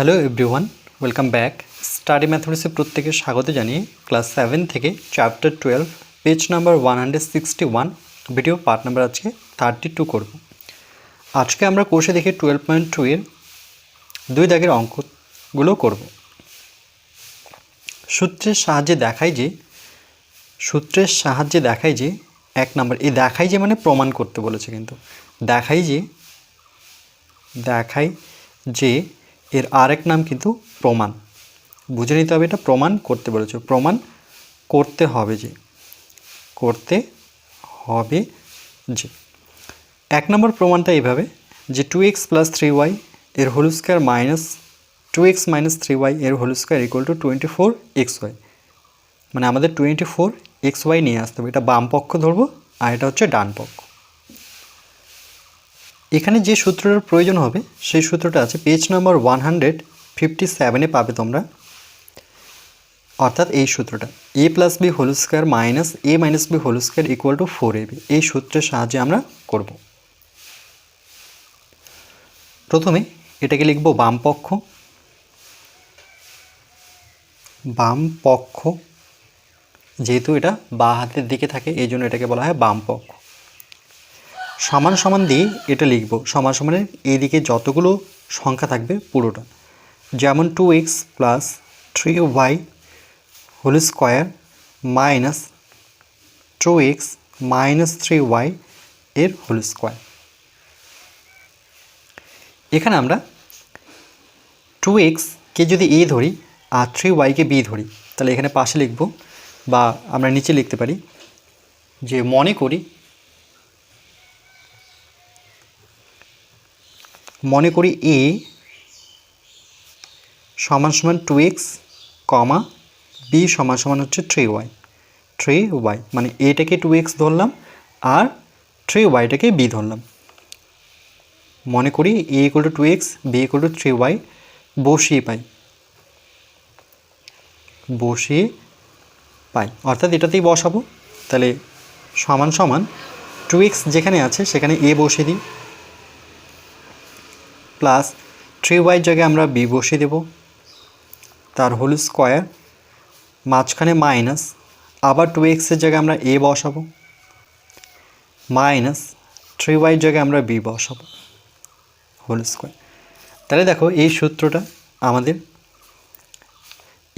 Hello everyone welcome back study ম্যাথমেটিক্সে প্রত্যেকে স্বাগত জানিয়ে ক্লাস সেভেন থেকে chapter twelve page number one hundred sixty one video part number আজকে thirty two করব। আজকে আমরা কোর্সে দেখি টুয়েলভ পয়েন্ট টু এর দুই দাগের অঙ্কগুলো করব। সূত্রের সাহায্যে দেখাই যে, সূত্রের সাহায্যে দেখাই যে, এক নম্বর এই দেখাই যে মানে প্রমাণ করতে বলেছে কিন্তু। দেখাই যে দেখাই যে এর আরেক নাম কিন্তু প্রমাণ। বুঝে নিতে হবে এটা প্রমাণ করতে বলেছে। প্রমাণ করতে হবে যে, করতে হবে যে। এক নম্বর প্রমাণটা এইভাবে যে two x plus three y এর whole square minus two x minus three y এর whole square equal to twenty four x y মানে আমাদের টোয়েন্টি ফোর এক্স ওয়াই নিয়ে আসতে হবে। এটা বাম পক্ষ ধরবো আর এটা হচ্ছে ডান পক্ষ। এখানে যে সূত্রটার প্রয়োজন হবে, সেই সূত্রটা আছে page number one hundred fifty সেভেনে পাবে তোমরা। অর্থাৎ এই সূত্রটা। A plus b whole square minus a minus b whole square equal to four a b এই সূত্রের সাহায্যে আমরা করব। প্রথমে এটাকে লিখব বাম পক্ষ। বাম পক্ষ, যেহেতু এটা বা হাতের দিকে থাকে, এই জন্য এটাকে বলা হয় বাম পক্ষ। সমান সমান দিয়ে এটা লিখব। সমান সমানের এইদিকে যতগুলো সংখ্যা থাকবে পুরোটা। যেমন two x plus three y whole square minus two x minus three y এর হোল স্কোয়ার এখানে আমরা টু এক্সকে যদি এ ধরি আর থ্রি ওয়াইকে বি ধরি, তাহলে এখানে পাশে লিখব বা আমরা নিচে লিখতে পারি যে মনে করি মনে করি এ সমান সমান টু এক্স কমা বি সমান সমান হচ্ছে থ্রি ওয়াই থ্রি ওয়াই মানে এটাকে টু এক্স ধরলাম আর থ্রি ওয়াইটাকে বি ধরলাম। মনে করি a equal to two x b equal to three y বসিয়ে পাই। বসিয়ে পাই। অর্থাৎ এটাতেই বসাবো। তাহলে সমান সমান টু এক্স যেখানে আছে সেখানে এ বসিয়ে দিই। প্লাস থ্রি ওয়াই জায়গায় আমরা বি বসিয়ে দেব। তার হোল স্কোয়ার, মাঝখানে মাইনাস, আবার টু এক্সের জায়গায় আমরা এ বসাবো। মাইনাস থ্রি ওয়াই জায়গায় আমরা বি বসাবো, হোল স্কোয়ার। তাহলে দেখো এই সূত্রটা আমাদের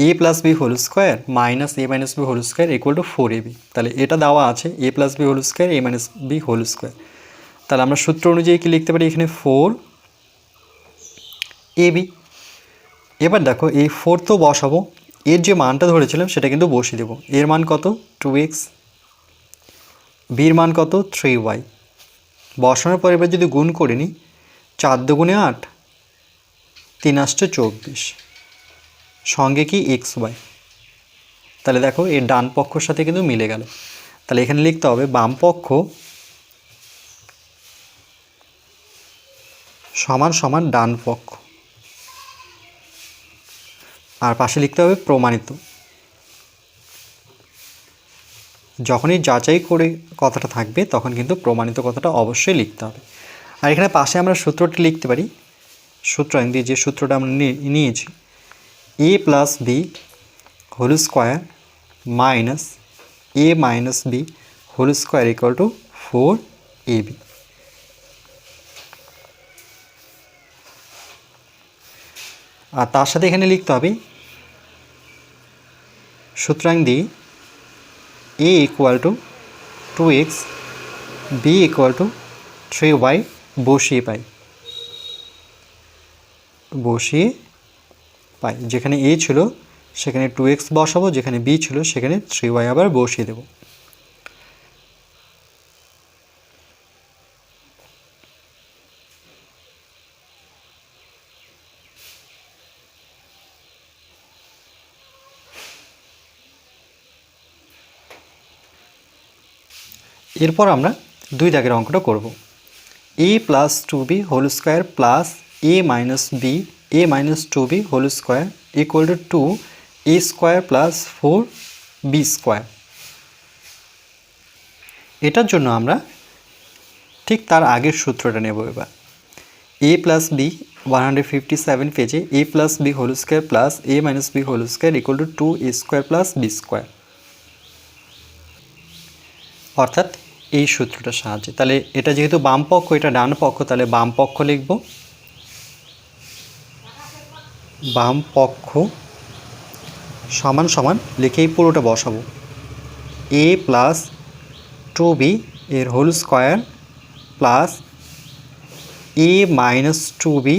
a plus b whole square minus a minus b whole square equal to four a b তাহলে এটা দেওয়া আছে a plus b whole square, a minus b whole square. তাহলে আমরা সূত্র অনুযায়ী কি লিখতে পারি এখানে? Four a b. এবার দেখো, এই ফোর তো বসাবো। এর যে মানটা ধরেছিলাম, সেটা কিন্তু বসিয়ে দেবো। এর মান কত? টু এক্স বির মান কত? থ্রি ওয়াই বসানোর পর এবার যদি গুণ করে নিই, চার দুগুণে আট, তিন আসছে চব্বিশ। সঙ্গে কি? এক্স ওয়াই তাহলে দেখো, এর ডান পক্ষর সাথে কিন্তু মিলে গেল। তাহলে এখানে লিখতে হবে, বাম পক্ষ সমান সমান ডান পক্ষ। পাশে লিখতে হবে প্রমাণিত। যখনই যাচাই করে কথাটা থাকবে, তখন কিন্তু প্রমাণিত কথাটা অবশ্যই লিখতে হবে। আর এখানে পাশে আমরা সূত্রটি লিখতে পারি। সূত্র দিয়ে যে সূত্রটা আমরা নিয়েছি a plus b whole square minus a minus b whole square equal to four a b আর তার সাথে এখানে লিখতে হবে সুতরাং দি a equal to two x b equal to three y বসিয়ে পাই। বসিয়ে পাই। যেখানে এ ছিল, সেখানে টু এক্স বসাবো, যেখানে বি ছিল, সেখানে থ্রি ওয়াই আবার বসিয়ে দেবো। এরপর আমরা দুই দাগের অঙ্কটা করব। A plus two b whole square plus a minus b a minus two b whole square equal to two a square plus four b square এটার জন্য আমরা ঠিক তার আগের সূত্রটা নেব এবার। A plus b one hundred fifty seven পেজে a plus b whole square plus a minus b whole square equal to two a square plus b square অর্থাৎ এই সূত্রটার সাহায্যে। তাহলে এটা যেহেতু বাম পক্ষ, এটা ডান পক্ষ, তাহলে বাম পক্ষ লিখব। বাম পক্ষ সমান সমান লিখেই পুরোটা বসাবো। এ প্লাস টু বি এর whole square plus a minus two b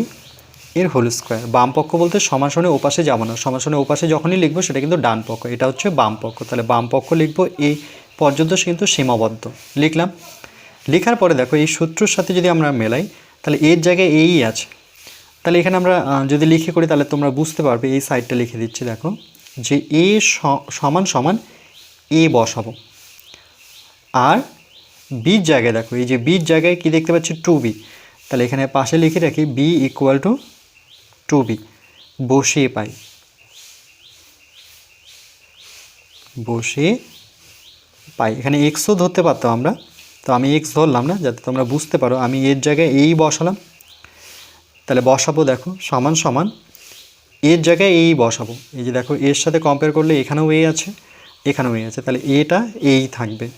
এর হোল স্কোয়ার বাম পক্ষ বলতে সমাসনে ওপাশে যাব না। সমাসনে ওপাশে যখনই লিখব, সেটা কিন্তু ডান পক্ষ। এটা হচ্ছে বাম পক্ষ। তাহলে বাম পক্ষ লিখব এই পর্যন্ত কিন্তু সীমাবদ্ধ। লিখলাম। লেখার পরে দেখো, এই সূত্রর সাথে যদি আমরা মেলাই, তাহলে এর জায়গায় এই আছে। তাহলে এখানে আমরা যদি লিখে করি, তাহলে তোমরা বুঝতে পারবে, এই সাইডটা লিখে দিচ্ছি, দেখো, যে এ সমান সমান এ বসাবো। আর বির জায়গায় দেখো, এই যে বির জায়গায় কি দেখতে পাচ্ছি? টু বি তাহলে এখানে পাশে লিখে রাখি b equal to two b বসিয়ে পাই। বসে পাই। এখানে এক্সও ধরতে পারতাম আমরা। তো আমি এক্স ধরলাম না, যাতে তোমরা বুঝতে পারো। আমি এর জায়গায় এই বসালাম। তাহলে বসাবো দেখো, সমান সমান। এর জায়গায় এই বসাবো। এই যে দেখো, এর সাথে কম্পেয়ার করলে এখানেও এ আছে, এখানেও এ আছে। তাহলে এটা এই থাকবে।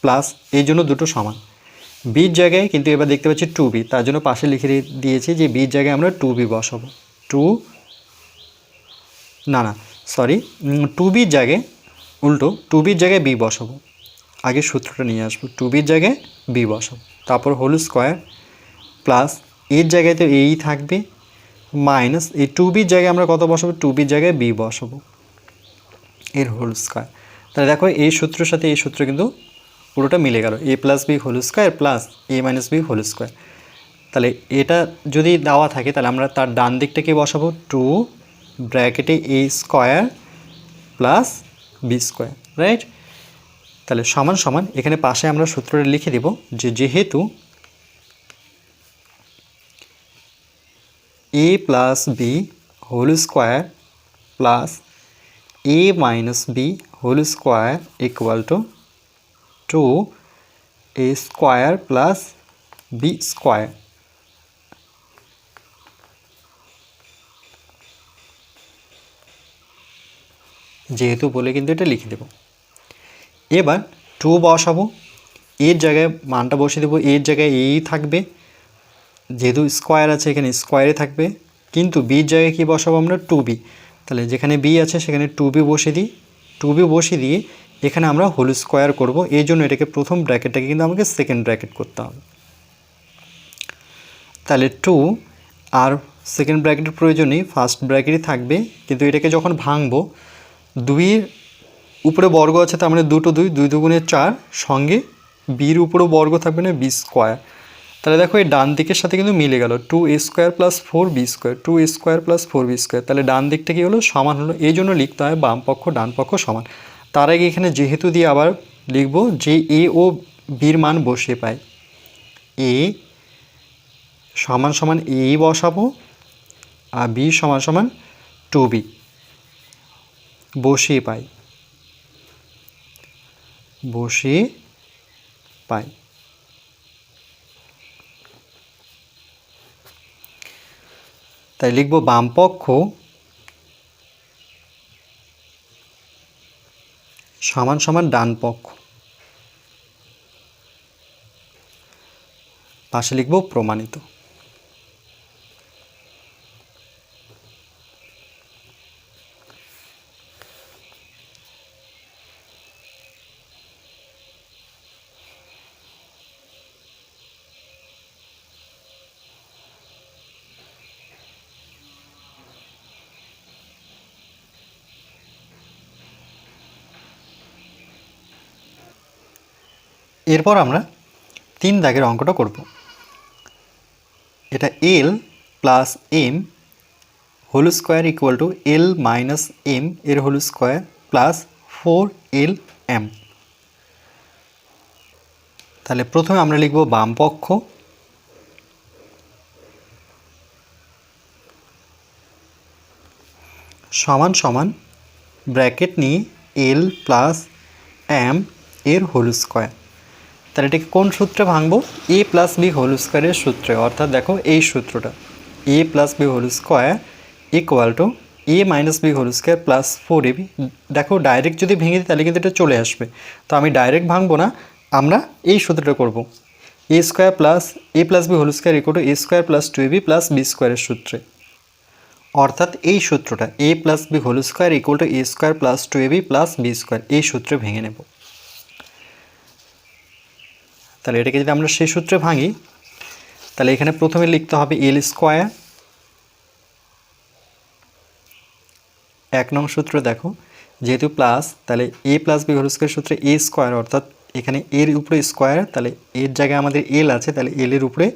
প্লাস এই জন্য দুটো সমান। বির জায়গায় কিন্তু এবার দেখতে পাচ্ছি টু বি তার জন্য পাশে লিখে দিয়ে- দিয়েছি যে বির জায়গায় আমরা টু বি বসাবো। টু না না সরি টু বির জায়গায় উল্টো টু বির জায়গায় বি বসাবো। আগে সূত্রটা নিয়ে আসব টু বির জায়গায় বি বসাবো। তারপর হোল স্কোয়ার প্লাস এর জায়গায় তো এই থাকবে, মাইনাস এই টু বির জায়গায় আমরা কত বসাবো? টু বির জায়গায় বি বসাবো। এর হোল স্কোয়ার। তাহলে দেখো এই সূত্রের সাথে এই সূত্র কিন্তু পুরোটা মিলে গেল। A plus b whole square plus a minus b whole square. তাহলে এটা যদি দেওয়া থাকে, তাহলে আমরা তার ডান দিকটাকে বসাবো? টু ব্র্যাকেটে a square plus b square right তাহলে সমান সমান এখানে পাশে আমরা সূত্রটা লিখে দেব যে যেহেতু a plus b whole square plus a minus b whole square equal to two a square plus b square যেহেতু বলে কিন্তু এটা লিখে দেব। এবার টু বসাবো, এর জায়গায় মানটা বসিয়ে দেবো, এর জায়গায় এই থাকবে। যেহেতু স্কোয়ার আছে, এখানে স্কোয়ারে থাকবে। কিন্তু বির জায়গায় কী বসাবো আমরা? টু বি তাহলে যেখানে বি আছে, সেখানে টু বি বসিয়ে দিই। টু বি বসিয়ে দিয়ে এখানে আমরা হোল স্কোয়ার করব। এই জন্য এটাকে প্রথম ব্র্যাকেটটাকে কিন্তু আমাকে সেকেন্ড ব্র্যাকেট করতে হবে। তাহলে টু আর সেকেন্ড ব্র্যাকেটের প্রয়োজন নেই ফার্স্ট ব্র্যাকেটই থাকবে। কিন্তু এটাকে যখন ভাঙবো দুইয়ের উপরে বর্গ আছে, তার মানে দুটো দুই দুই দুগুণে চার সঙ্গে বির উপরেও বর্গ থাকবে না, বি স্কোয়ার। তাহলে দেখো এই ডান দিকের সাথে কিন্তু মিলে গেল, two a square plus four b square, two a square plus four b square. তাহলে ডান দিকটা কী হলো? সমান হলো, এই জন্য লিখতে হয় বাম পক্ষ, ডান পক্ষ সমান। তার আগে এখানে যেহেতু দিয়ে আবার লিখব যে এ ও বির মান বসিয়ে পায়। এ সমান সমান এই বসাবো, আর বি সমান সমান টু বি। বসিয়ে পাই। বসিয়ে পাই। তাই লিখব বামপক্ষ সমান সমান ডান পক্ষ। পাশে লিখব প্রমাণিত। এরপর আমরা তিন দাগের অঙ্কটা করব। এটা l plus m whole square equal to l minus m এর whole square plus four l m তাহলে প্রথমে আমরা লিখব বাম পক্ষ। সমান সমান ব্র্যাকেট নিয়ে এল প্লাস এম এর হোল স্কোয়ার তাহলে এটাকে কোন সূত্রে ভাঙবো? এ প্লাস বি হোল স্কোয়ারের সূত্রে। অর্থাৎ দেখো এই সূত্রটা। A plus b whole square equal to a minus b whole square plus four a b দেখো ডাইরেক্ট যদি ভেঙে দিই তাহলে কিন্তু এটা চলে আসবে। তো আমি ডাইরেক্ট ভাঙবো না, আমরা এই সূত্রটা করব। A square plus a plus b whole square equal to a square plus two a b plus b স্কোয়ারের সূত্রে। অর্থাৎ এই সূত্রটা a plus b whole square equal to a square plus two a b plus b square এই সূত্রে ভেঙে নেব। তাহলে এটাকে যদি আমরা সেই সূত্রে ভাঙি, তাহলে এখানে প্রথমে লিখতে হবে এল স্কোয়ার এক নং সূত্র দেখো, যেহেতু প্লাস তাহলে a plus b whole square সূত্রে এ স্কোয়ার অর্থাৎ এখানে এর উপরে স্কোয়ার তাহলে এর জায়গায় আমাদের এল আছে, তাহলে এল এর উপরে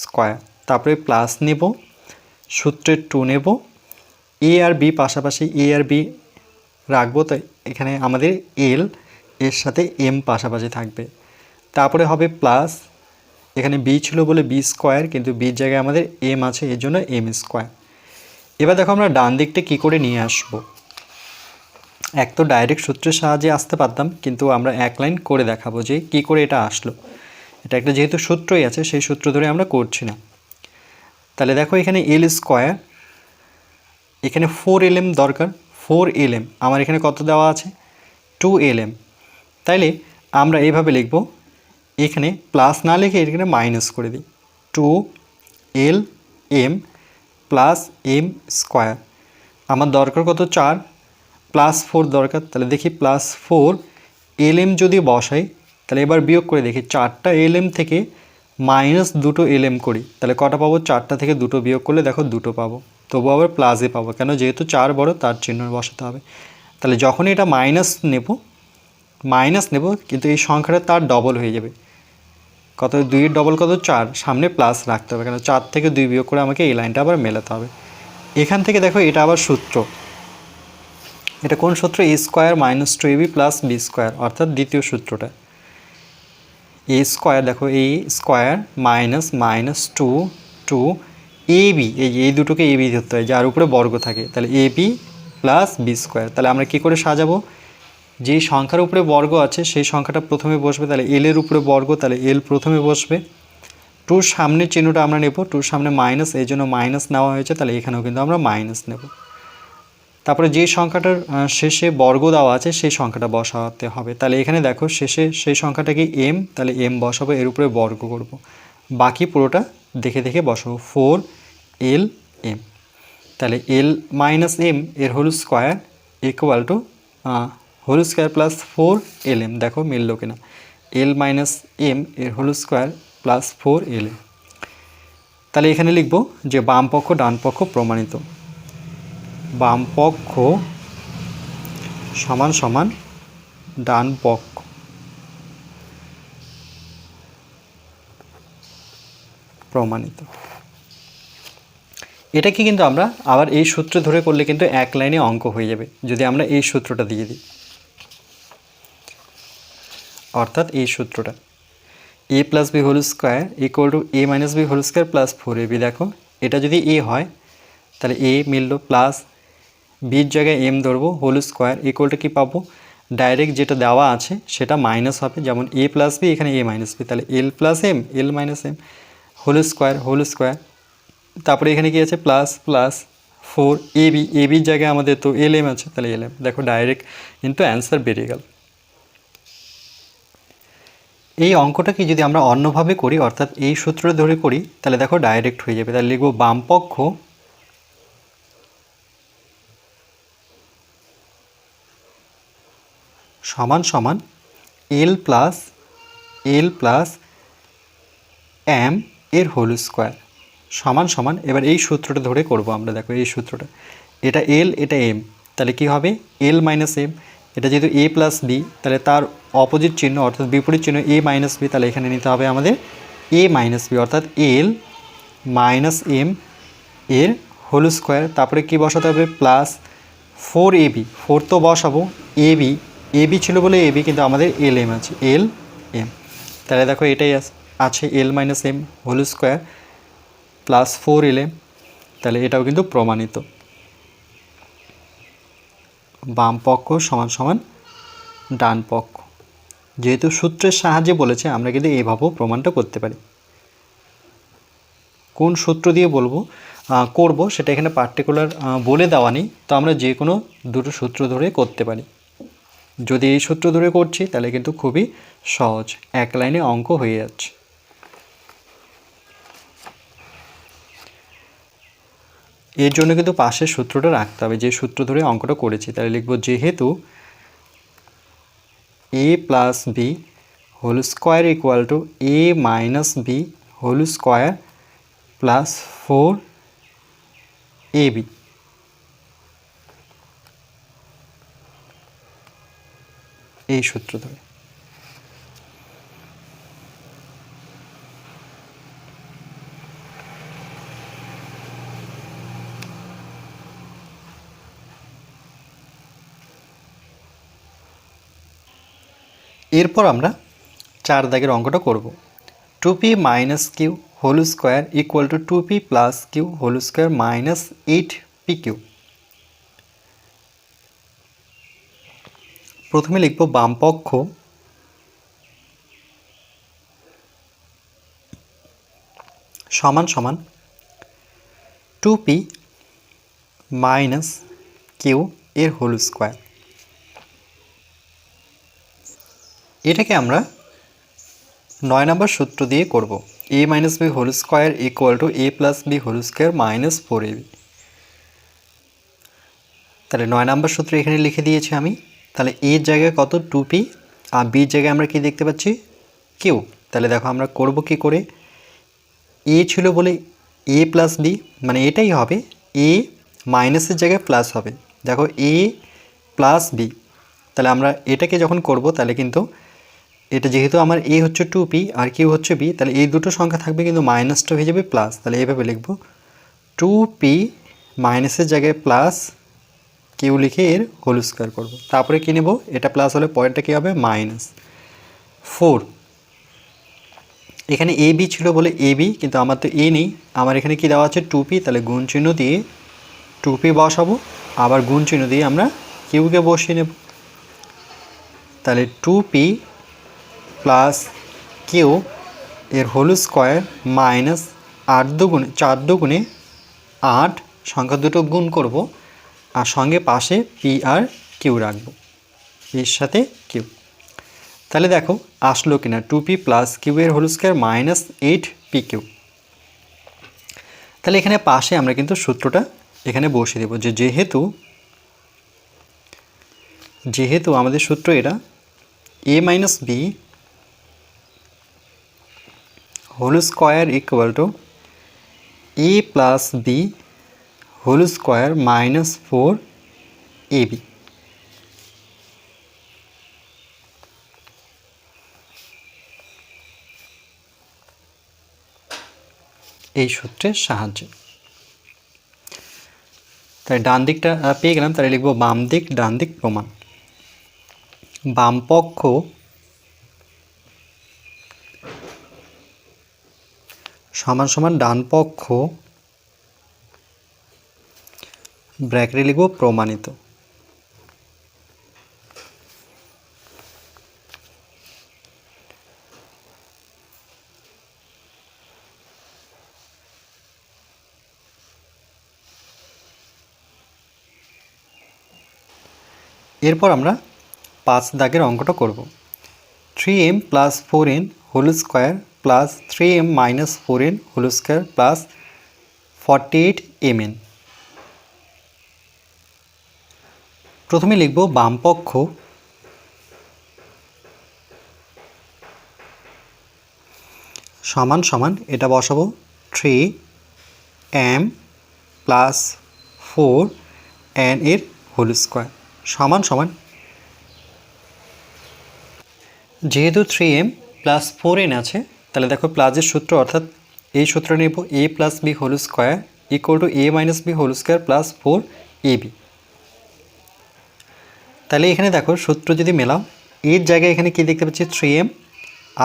স্কোয়ার তারপরে প্লাস নেব, সূত্রে টু নেব এ আর বি পাশাপাশি এ আর বি রাখব, তাই এখানে আমাদের এল এর সাথে এম পাশাপাশি থাকবে। তারপরে হবে প্লাস এখানে বি ছিল বলে বি স্কোয়ার কিন্তু বির জায়গায় আমাদের এম আছে, এর জন্য এম স্কোয়ার এবার দেখো আমরা ডান দিকটা কী করে নিয়ে আসব। এক তো ডাইরেক্ট সূত্রের সাহায্যে আসতে পারতাম, কিন্তু আমরা এক লাইন করে দেখাবো যে কী করে এটা আসলো। এটা একটা যেহেতু সূত্রই আছে, সেই সূত্র ধরে আমরা করছি না। তাহলে দেখো এখানে এল স্কোয়ার এখানে ফোর এল এম দরকার ফোর এল এম আমার এখানে কত দেওয়া আছে? টু এল এম তাইলে আমরা এইভাবে লিখব এখানে প্লাস না লিখে এখানে মাইনাস করে দিই। Two l m plus m square আমার দরকার কত? চার। প্লাস ফোর দরকার। তাহলে দেখি প্লাস ফোর এল এম যদি বসাই, তাহলে এবার বিয়োগ করে দেখি। চারটা এল এম থেকে মাইনাস দুটো এল এম করি। তাহলে কটা পাবো? চারটা থেকে দুটো বিয়োগ করলে দেখো দুটো পাবো। তবু আবার প্লাসে পাবো। কেন? যেহেতু চার বড়, তার চিহ্ন বসাতে হবে। তাহলে যখনই এটা মাইনাস নেব মাইনাস নেব, কিন্তু এই সংখ্যাটা তার ডবল হয়ে যাবে। কত দুইয়ের ডবল কত চার, সামনে প্লাস রাখতে হবে। কেন চার থেকে দুই বিয়োগ করে আমাকে এই লাইনটা আবার মেলাতে হবে। এখান থেকে দেখো এটা আবার সূত্র। এটা কোন সূত্র? A square minus two a b plus b square অর্থাৎ দ্বিতীয় সূত্রটা। এ স্কোয়ার দেখো এই square minus minus two two a b এই এই দুটোকে এ বি ধরতে হয় যার উপরে বর্গ থাকে। তাহলে a b plus b square তাহলে আমরা কী করে সাজাবো? যেই সংখ্যার উপরে বর্গ আছে, সেই সংখ্যাটা প্রথমে বসবে, তাহলে এল এর উপরে বর্গ, তাহলে এল প্রথমে বসবে। টুর সামনের চিহ্নটা আমরা নেব, টুর সামনে মাইনাস এই জন্য মাইনাস নেওয়া হয়েছে, তাহলে এখানেও কিন্তু আমরা মাইনাস নেব। তারপরে যে সংখ্যাটার শেষে বর্গ দেওয়া আছে, সেই সংখ্যাটা বসাতে হবে। তাহলে এখানে দেখো, শেষে সেই সংখ্যাটাকে এম তাহলে এম বসাবো, এর উপরে বর্গ করব। বাকি পুরোটা দেখে দেখে বসাবো ফোর এল এম তাহলে এল মাইনাস এম এর whole square equal to whole square plus four l m, দেখো মিললো কিনা। এল মাইনাস এম এর whole square plus four l m তাহলে এখানে লিখব যে বাম পক্ষ, ডান পক্ষ প্রমাণিত। বাম পক্ষ সমান সমান ডান পক্ষ। প্রমাণিত। এটাকে কিন্তু আমরা আবার এই সূত্র ধরে করলে কিন্তু এক লাইনে অঙ্ক হয়ে যাবে, যদি আমরা এই সূত্রটা দিয়ে দিই। অর্থাৎ এই সূত্রটা। A plus b whole square equal to a minus b whole square plus four a b দেখো, এটা যদি এ হয়, তাহলে এ মিললো প্লাস বির জায়গায় এম ধরবো হোল স্কোয়ার ইকুয়ালটা কী পাবো? ডাইরেক্ট যেটা দেওয়া আছে, সেটা মাইনাস হবে। যেমন এ প্লাস বি এখানে এ মাইনাস বি তাহলে l plus m l minus m whole square whole square তারপরে এখানে কি আছে? Plus plus four a b a বির জায়গায় আমাদের তো এল এম আছে, তাহলে এল এম দেখো ডাইরেক্ট কিন্তু অ্যান্সার বেরিয়ে গেল। এই অঙ্কটাকে যদি আমরা অন্যভাবে করি, অর্থাৎ এই সূত্র ধরে করি, তাহলে দেখো ডাইরেক্ট হয়ে যাবে। তাহলে লিখব বামপক্ষ সমান সমান l plus l plus m এর হোল স্কোয়ার সমান সমান, এবার এই সূত্রটা ধরে করব আমরা। দেখো এই সূত্রটা, এটা এল এটা এম তাহলে কি হবে? এল মাইনাস এম এটা যেহেতু এ প্লাস বি তাহলে তার অপোজিট চিহ্ন অর্থাৎ বিপরীত চিহ্ন এ মাইনাস বি তাহলে এখানে নিতে হবে আমাদের এ মাইনাস বি অর্থাৎ এল মাইনাস এম এর হোল স্কোয়ার তারপরে কি বসাতে হবে? Plus four a b four তো বসাবো। এ বি এ বি ছিল বলে এ বি কিন্তু আমাদের এল এম আছে। এল এম তাহলে দেখো এটাই আছে l minus m whole square plus four l m তাহলে এটাও কিন্তু প্রমাণিত। বাম পক্ষ সমান সমান ডান পক্ষ। যেহেতু সূত্রের সাহায্যে বলেছে, আমরা কিন্তু এইভাবেও প্রমাণটা করতে পারি। কোন সূত্র দিয়ে বলব? করব, সেটা এখানে পার্টিকুলার বলে দেওয়া নেই, তো আমরা যে কোনো দুটো সূত্র ধরে করতে পারি। যদি এই সূত্র ধরে করছি, তাহলে কিন্তু খুবই সহজ, এক লাইনে অঙ্ক হয়ে যাচ্ছে। এর জন্য কিন্তু পাশের সূত্রটা রাখতে হবে। যে সূত্র ধরে অঙ্কটা করেছি, তাহলে লিখব যেহেতু a plus b whole square equal to a minus b whole square plus four a b এই সূত্র ধরে। এরপর আমরা চার দাগের অঙ্কটা করব। Two p minus q whole square equal to two p plus q whole square minus eight p q প্রথমে লিখব বামপক্ষ সমান সমান টু পি মাইনাস কিউ এর হোল স্কোয়ার এটাকে আমরা নয় নম্বর সূত্র দিয়ে করব। A minus b whole square equal to a plus b whole square minus four a তাহলে নয় নম্বর সূত্র এখানে লিখে দিয়েছি আমি। তাহলে এর জায়গায় কত? টু পি আর বির জায়গায় আমরা কি দেখতে পাচ্ছি? কিউ তাহলে দেখো আমরা করব কি করে? এ ছিল বলে এ প্লাস বি মানে এটাই হবে। এ মাইনাসের জায়গায় প্লাস হবে। দেখো এ প্লাস বি তাহলে আমরা এটাকে যখন করব, তাহলে কিন্তু এটা যেহেতু আমার এ হচ্ছে টু পি আর কিউ হচ্ছে বি তাহলে এই দুটো সংখ্যা থাকবে কিন্তু মাইনাসটা হয়ে যাবে প্লাস তাহলে এইভাবে লিখব। টু পি মাইনাসের জায়গায় প্লাস কিউ লিখে এর হোল স্কোয়ার করব। তারপরে কী নেব? এটা প্লাস হলে পয়েন্টটা কী হবে? মাইনাস ফোর এখানে এ বি ছিল বলে এ বি কিন্তু আমার তো এ নেই। আমার এখানে কি দেওয়া আছে? টু পি তাহলে গুণ চিহ্ন দিয়ে টু পি বসাবো। আবার গুণ চিহ্ন দিয়ে আমরা কিউকে বসিয়ে নেব। তাহলে টু পি প্লাস কিউ এর হোল স্কোয়ার মাইনাস আট দুগুণে, চার দুগুণে আট, সংখ্যা দুটো গুণ করব আর সঙ্গে পাশে পি আর কিউ রাখব। এর সাথে কিউ। তাহলে দেখো, আসলো কিনা টু পি প্লাস কিউ এর whole square minus eight p q. তাহলে এখানে পাশে আমরা কিন্তু সূত্রটা এখানে বসিয়ে দেবো যে যেহেতু যেহেতু আমাদের সূত্র এটা, a minus b whole square equal to a plus b whole square minus four a b এই সূত্রের সাহায্যে। তাই ডান দিকটা পেয়ে গেলাম, তাহলে লিখব বাম দিক, ডান দিক প্রমাণ। বাম সমান সমান ডান পক্ষ ব্র্যাকেটে লিখব প্রমাণিত। এরপর আমরা পাঁচ দাগের অঙ্কটা করব। Three m plus four n whole square plus three m minus four n whole square plus forty eight m n প্রথমে লিখব বামপক্ষ সমান সমান এটা বসাবো। Three m plus four n এর হোল স্কোয়ার সমান সমান। যেহেতু three m plus four n আছে তাহলে দেখো প্লাসের সূত্র অর্থাৎ এই সূত্র নেব a plus b whole square equal to a minus b whole square plus four a b তাহলে এখানে দেখো সূত্র যদি মেলাও এর জায়গায় এখানে কি দেখতে পাচ্ছি? থ্রি এম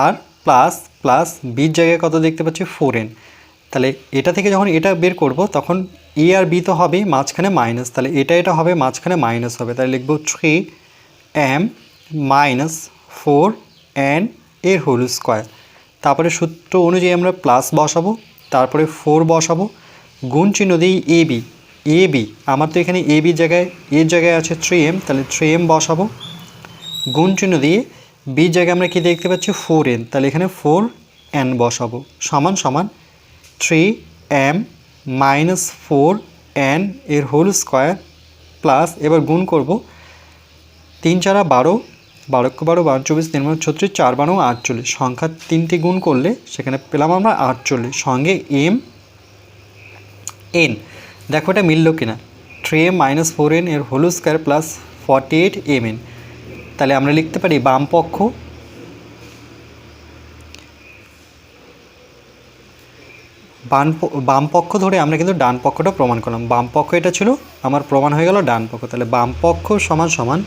আর প্লাস প্লাস বির জায়গায় কত দেখতে পাচ্ছি? ফোর এন তাহলে এটা থেকে যখন এটা বের করব, তখন এ আর বি তো হবেই মাঝখানে মাইনাস তাহলে এটা এটা হবে, মাঝখানে মাইনাস হবে। তাহলে লিখব three m minus four n এর হোল স্কোয়ার তারপরে সূত্র অনুযায়ী আমরা প্লাস বসাবো, তারপরে ফোর বসাবো। গুণ চিহ্ন দিই এ বি এ বি আমার তো এখানে এ বি জায়গায় এর জায়গায় আছে থ্রি এম তাহলে থ্রি এম বসাবো। গুণ চিহ্ন দিয়ে বি জায়গায় আমরা কি দেখতে পাচ্ছি? ফোর এন তাহলে এখানে ফোর এন বসাবো। সমান সমান three m minus four n এর হোল স্কোয়ার প্লাস এবার গুণ করব। তিন চারা বারো বারোক্ষ বারো বারো চব্বিশ তিন ছত্রিশ চার বারো আটচল্লিশ। সংখ্যা তিনটি গুণ করলে সেখানে পেলাম আমরা আটচল্লিশ। সঙ্গে এম, এন। দেখো এটা মিলল কিনা। Three m minus four n এর whole square plus forty eight m n তাহলে আমরা লিখতে পারি বাম পক্ষ। বাম বাম পক্ষ ধরে আমরা কিন্তু ডান পক্ষটা প্রমাণ করলাম। বাম পক্ষ এটা ছিল, আমার প্রমাণ হয়ে গেল ডান পক্ষ। তাহলে বাম পক্ষ সমান সমান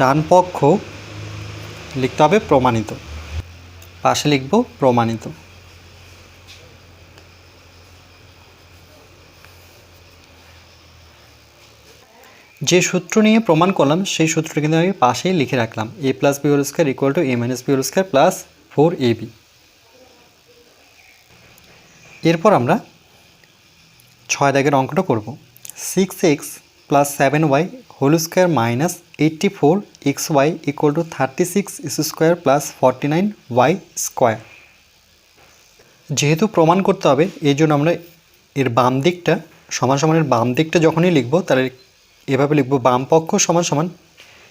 ডান পক্ষ লিখতে হবে প্রমাণিত। পাশে লিখব প্রমাণিত। যে সূত্র নিয়ে প্রমাণ করলাম, সেই সূত্রটা কিন্তু আমি পাশেই লিখে রাখলাম। A plus b whole square equal to a minus b whole square plus four a b এরপর আমরা ছয় দাগের অঙ্কটা করব। Six x plus seven y whole square minus eighty four x y equal to thirty six x square plus forty nine y square যেহেতু প্রমাণ করতে হবে, এই জন্য আমরা এর বাম দিকটা সমান সমানের বাম দিকটা যখনই লিখব, তাহলে এভাবে লিখব, বাম পক্ষ সমান সমান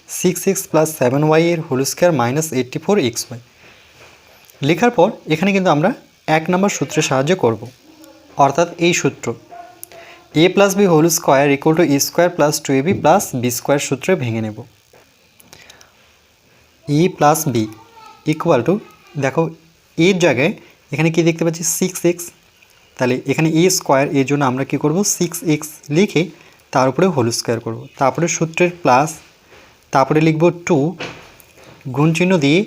six x plus seven y এর whole square minus eighty four x y লেখার পর এখানে কিন্তু আমরা এক নম্বর সূত্রের সাহায্যে করব, অর্থাৎ এই সূত্র। A plus b whole square equal to a square plus two a b plus b square সূত্রে ভেঙে নেব। A plus b equal to দেখো এর জায়গায় এখানে কি দেখতে পাচ্ছি? সিক্স এক্স তাহলে এখানে এ স্কোয়ার এর জন্য আমরা কি করব? সিক্স এক্স লিখে তার উপরে হোল স্কোয়ার করব। তারপরে সূত্রের প্লাস তারপরে লিখব টু গুণ চিহ্ন দিয়ে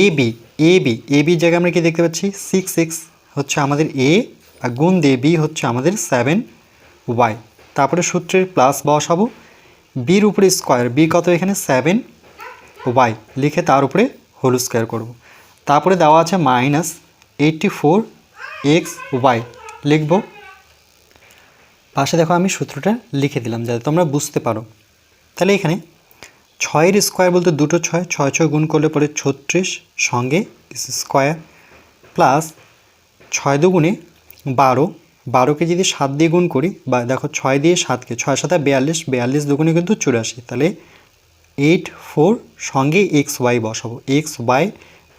a b a b a বির জায়গায় আমরা কি দেখতে পাচ্ছি? সিক্স এক্স হচ্ছে আমাদের এ আর গুণ দিয়ে বি হচ্ছে আমাদের সেভেন ওয়াই। তারপরে সূত্রের প্লাস বসাবো বির উপরে স্কোয়ার বি কত এখানে? সেভেন ওয়াই, লিখে তার উপরে হোল স্কোয়ার করব। তারপরে দেওয়া আছে minus eighty four x y লিখব। পাশে দেখো আমি সূত্রটা লিখে দিলাম, যাতে তোমরা বুঝতে পারো। তাহলে এখানে ছয়ের স্কোয়ার বলতে দুটো ছয় ছয় ছয় গুণ করলে পরে ছত্রিশ, সঙ্গে স্কোয়ার প্লাস ছয় দুগুণে বারো বারোকে যদি সাত দিয়ে গুণ করি, বা দেখো ছয় দিয়ে সাতকে, ছয় সাথে বিয়াল্লিশ বিয়াল্লিশ দুগুণে কিন্তু চুরাশি। তাহলে এইট ফোর সঙ্গে এক্স ওয়াই বসাবো। এক্স ওয়াই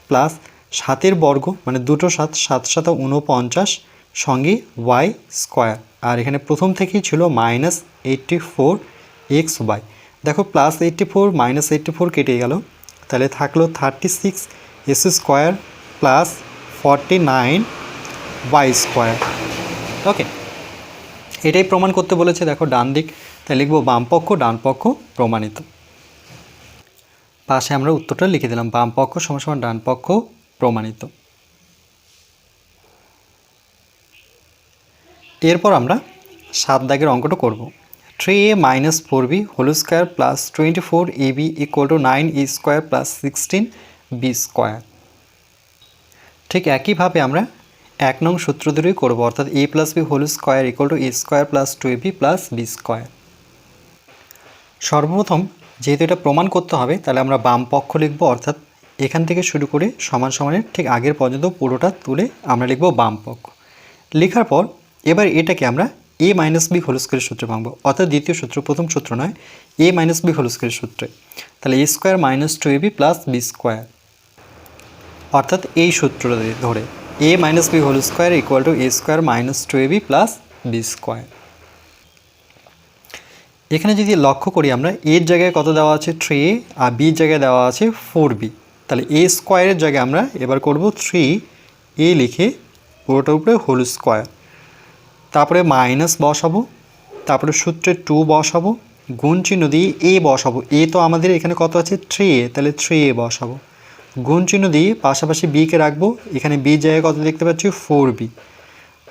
প্লাস সাতের বর্গ মানে দুটো সাত সাত সাত উনপঞ্চাশ সঙ্গে ওয়াই স্কোয়ার আর এখানে প্রথম থেকেই ছিল minus eighty four x y দেখো plus eighty four minus eighty four কেটে গেল। তাহলে থাকল thirty six x square plus forty nine y square okay এটাই প্রমাণ করতে বলেছে, দেখো, ডান দিক। তাই লিখব, বাম পক্ষ, ডান পক্ষ প্রমাণিত। পাশে আমরা উত্তরটা লিখে দিলাম, বাম পক্ষ সমান সমান ডান পক্ষ প্রমাণিত। এরপর আমরা সাত দাগের অঙ্কটা করব। Three a minus four b whole square plus twenty four a b equal to nine a square plus sixteen b square ঠিক একইভাবে আমরা এক নং সূত্র ধরেই করব, অর্থাৎ a plus b whole square equal to a square plus two a b plus b square সর্বপ্রথম যেহেতু এটা প্রমাণ করতে হবে, তাহলে আমরা বাম পক্ষ লিখব, অর্থাৎ এখান থেকে শুরু করে সমান সমানের ঠিক আগের পর্যন্ত পুরোটা তুলে আমরা লিখব বাম পক্ষ। লেখার পর এবার এটাকে আমরা এ মাইনাস বি হোল স্কোয়ারের সূত্রে ভাঙবো, অর্থাৎ দ্বিতীয় সূত্র, প্রথম সূত্র নয় এ মাইনাস বি হোল স্কোয়ারের সূত্রে। তাহলে a square minus two a b plus b square অর্থাৎ এই সূত্রটা ধরে a minus b whole square equal to a square minus two a b plus b square এখানে যদি লক্ষ্য করি আমরা এর জায়গায় কত দেওয়া আছে? থ্রি আর বির জায়গায় দেওয়া আছে ফোর বি তাহলে এ স্কোয়ারের জায়গায় আমরা এবার করব থ্রি এ লিখে পুরোটার উপরে হোল স্কোয়ার তারপরে মাইনাস বসাবো, তারপরে সূত্রে টু বসাবো, গুণ চিহ্ন দিয়ে এ বসাবো। এ তো আমাদের এখানে কত আছে? থ্রি এ তাহলে থ্রি এ বসাবো। গুণ চিহ্ন দিয়ে পাশাপাশি বিকে রাখব। এখানে বি জায়গায় কত দেখতে পাচ্ছি? ফোর বি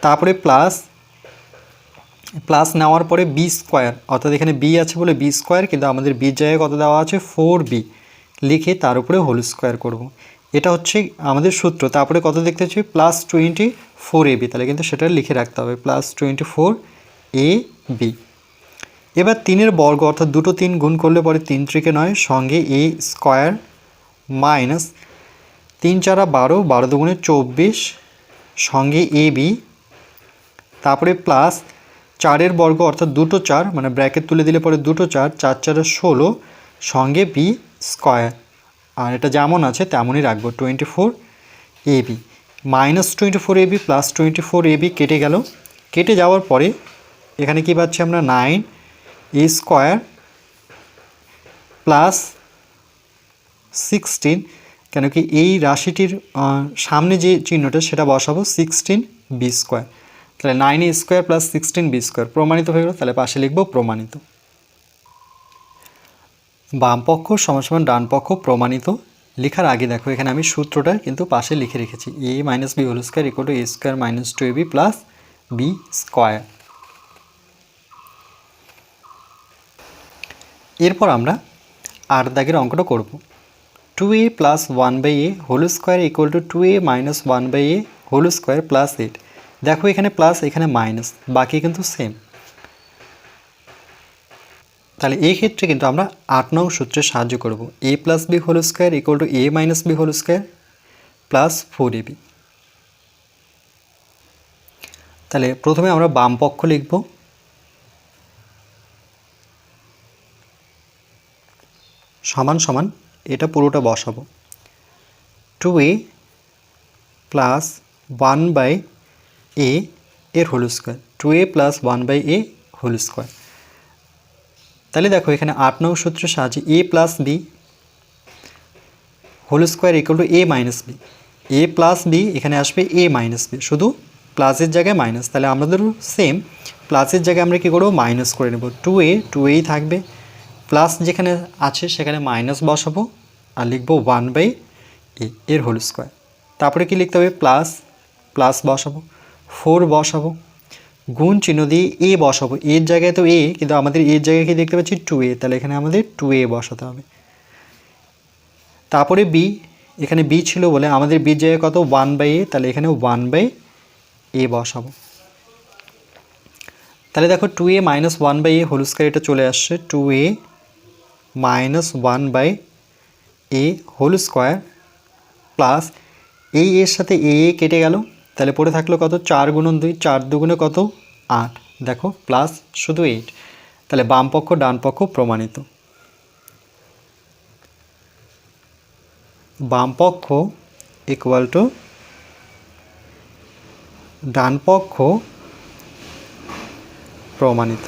তারপরে প্লাস প্লাস নেওয়ার পরে বি স্কোয়ার অর্থাৎ এখানে বি আছে বলে বি স্কোয়ার কিন্তু আমাদের বি জায়গায় কত দেওয়া আছে? ফোর বি লিখে তার উপরে হোল স্কোয়ার করব। এটা হচ্ছে আমাদের সূত্র। তারপরে কত দেখতে হচ্ছে plus twenty four a b তাহলে কিন্তু সেটা লিখে রাখতে হবে। Plus twenty four a b এবার তিনের বর্গ, অর্থাৎ দুটো তিন গুণ করলে পরে তিন ত্রিকে নয়, সঙ্গে এ স্কোয়ার মাইনাস তিন চারা বারো বারো দুগুণে চব্বিশ, সঙ্গে এ, বি। তারপরে প্লাস চারের বর্গ অর্থাৎ দুটো চার মানে ব্র্যাকেট তুলে দিলে পরে দুটো চার চার চারে ষোলো, সঙ্গে বি স্কোয়ার আর এটা যেমন আছে তেমনই রাখব twenty four a b minus twenty four a b plus twenty four a b কেটে গেল। কেটে যাওয়ার পরে এখানে কি পাচ্ছি আমরা? Nine a square plus sixteen কেন কি এই রাশিটির সামনে যে চিহ্নটা সেটা বসাবো সিক্সটিন বি স্কোয়ার তাহলে nine a square plus sixteen b square প্রমাণিত হয়ে গেল, তাহলে পাশে লিখব প্রমাণিত। বাম পক্ষ সমান ডান পক্ষ প্রমাণিত। লেখার আগে দেখো, এখানে আমি সূত্রটা কিন্তু পাশে লিখে রেখেছি। A minus b whole square equal to a square minus two a b plus b square এরপর আমরা আট দাগের অঙ্কটা করব। Two a plus one by a whole square equal to two a minus one by a whole square plus eight দেখো এখানে plus এখানে minus বাকি কিন্তু সেম তাহলে এই ক্ষেত্রে কিন্তু আমরা আট নং সূত্রে সাহায্য করব। A plus b whole square equal to a minus b whole square plus four a b তাহলে প্রথমে আমরা বাম পক্ষ লিখব। সমান সমান এটা পুরোটা বসাবো। Two a plus one by a এর whole square two a plus one by a whole square তাহলে দেখো, এখানে আট নং সূত্রের সাহায্যে a plus b whole square equal to a minus b a plus b এখানে আসবে এ মাইনাস বি শুধু প্লাসের জায়গায় মাইনাস তাহলে আমাদেরও সেম প্লাসের জায়গায় আমরা কী করব? মাইনাস করে নেব। টু এ টু এই থাকবে। প্লাস যেখানে আছে সেখানে মাইনাস বসাবো আর লিখব ওয়ান বাই এ, এর হোল স্কোয়ার। তারপরে কি লিখতে হবে? প্লাস প্লাস বসাবো, ফোর বসাবো, গুণ চিহ্ন দিয়ে এ বসাবো। এর জায়গায় তো এ, কিন্তু আমাদের এর জায়গায় কি দেখতে পাচ্ছি? Two a. তাহলে এখানে আমাদের টু এ বসাতে হবে। তারপরে বি, এখানে বি ছিল বলে আমাদের বির জায়গায় কত? One by a. তাহলে এখানে ওয়ান বাই এ বসাবো। তাহলে দেখো two a minus one by a whole square এটা চলে আসছে। Two a minus one by a whole square plus এই এর সাথে এ এ কেটে গেল। তাহলে পড়ে থাকল কত? চার গুণন দুই, চার দুগুণে কত? আট। দেখো প্লাস শুধু এইট তাহলে বাম পক্ষ, ডান পক্ষ প্রমাণিত। বাম পক্ষ ইকুয়াল টু ডান পক্ষ প্রমাণিত।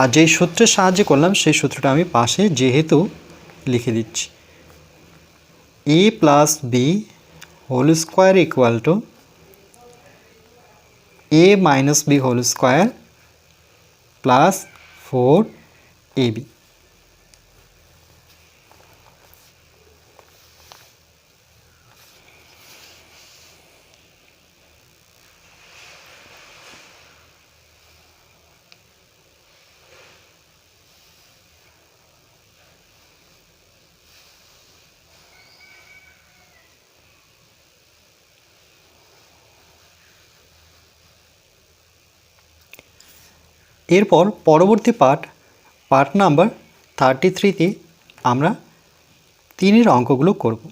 আর যেই সূত্রের সাহায্যে করলাম, সেই সূত্রটা আমি পাশে যেহেতু লিখে দিচ্ছি। A plus b whole square equal to a minus b whole square plus four a এরপর পরবর্তী পার্ট পার্ট নাম্বার থার্টি থ্রিতে আমরা তিনের অঙ্কগুলো করব।